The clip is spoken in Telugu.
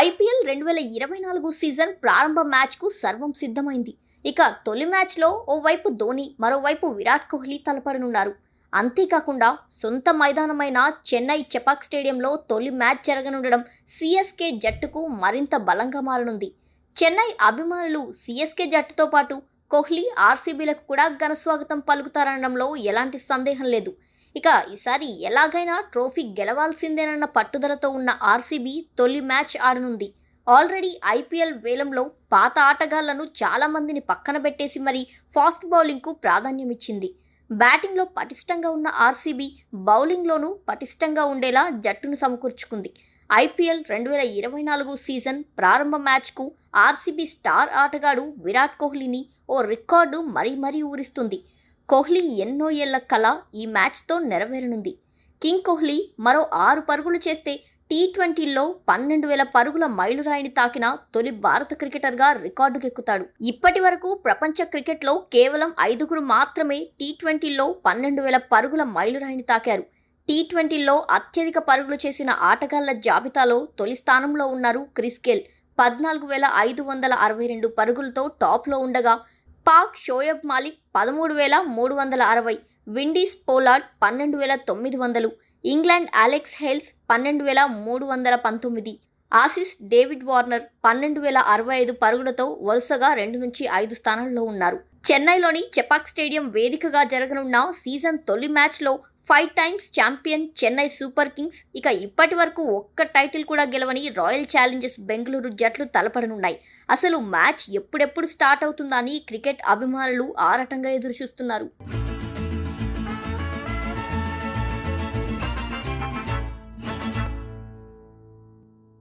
ఐపీఎల్ రెండు వేల ఇరవై నాలుగు సీజన్ ప్రారంభ మ్యాచ్కు సర్వం సిద్ధమైంది. ఇక తొలి మ్యాచ్లో ఓవైపు ధోని మరోవైపు విరాట్ కోహ్లీ తలపడనున్నారు. అంతేకాకుండా సొంత మైదానమైన చెన్నై చెపాక్ స్టేడియంలో తొలి మ్యాచ్ జరగనుండడం సిఎస్కే జట్టుకు మరింత బలంగా మారనుంది. చెన్నై అభిమానులు సిఎస్కే జట్టుతో పాటు కోహ్లీ ఆర్సీబీలకు కూడా ఘనస్వాగతం పలుకుతారనడంలో ఎలాంటి సందేహం లేదు. ఇక ఈసారి ఎలాగైనా ట్రోఫీ గెలవాల్సిందేనన్న పట్టుదలతో ఉన్న ఆర్సీబీ తొలి మ్యాచ్ ఆడనుంది. ఆల్రెడీ ఐపీఎల్ వేలంలో పాత ఆటగాళ్ళను చాలామందిని పక్కన పెట్టేసి మరీ ఫాస్ట్ బౌలింగ్కు ప్రాధాన్యమిచ్చింది. బ్యాటింగ్లో పటిష్టంగా ఉన్న ఆర్సీబీ బౌలింగ్లోనూ పటిష్టంగా ఉండేలా జట్టును సమకూర్చుకుంది. ఐపీఎల్ రెండు వేల ఇరవై నాలుగు సీజన్ ప్రారంభ మ్యాచ్కు ఆర్సీబీ స్టార్ ఆటగాడు విరాట్ కోహ్లీని ఓ రికార్డు మరీ మరీ ఊరిస్తుంది. కోహ్లీ ఎన్నో ఏళ్ళ కళ ఈ మ్యాచ్తో నెరవేరనుంది. కింగ్ కోహ్లీ మరో ఆరు పరుగులు చేస్తే టీ ట్వంటీల్లో పన్నెండు వేల పరుగుల మైలురాయిని తాకిన తొలి భారత క్రికెటర్గా రికార్డుకెక్కుతాడు ఇప్పటి వరకు ప్రపంచ క్రికెట్లో కేవలం ఐదుగురు మాత్రమే టీ ట్వంటీల్లో పన్నెండు వేల పరుగుల మైలురాయిని తాకారు. టీ ట్వంటీల్లో అత్యధిక పరుగులు చేసిన ఆటగాళ్ళ జాబితాలో తొలి స్థానంలో ఉన్నారు క్రిస్కెల్ పద్నాలుగు వేల ఐదు వందల అరవై రెండు పరుగులతో టాప్లో ఉండగా పాక్ షోయబ్ మాలిక్ పదమూడు వేల మూడు వందల అరవై విండీస్ పోలార్డ్ పన్నెండు వేల తొమ్మిది వందలు ఇంగ్లాండ్ అలెక్స్ హెల్స్ పన్నెండు వేల మూడు వందల పంతొమ్మిది ఆసిస్ డేవిడ్ వార్నర్ పన్నెండు వేల అరవై ఐదు పరుగులతో వరుసగా రెండు నుంచి ఐదు స్థానాల్లో ఉన్నారు. చెన్నైలోని చెపాక్ స్టేడియం వేదికగా జరగనున్న సీజన్ తొలి మ్యాచ్లో five times champion Chennai Super Kings. ఇక ఇప్పటి వరకు ఒక్క టైటిల్ కూడా గెలవని రాయల్ ఛాలెంజర్స్ బెంగళూరు జట్లు తలపడనున్నాయి. అసలు మ్యాచ్ ఎప్పుడెప్పుడు స్టార్ట్ అవుతుందా అని క్రికెట్ అభిమానులు ఆరాటంగా ఎదురుచూస్తున్నారు.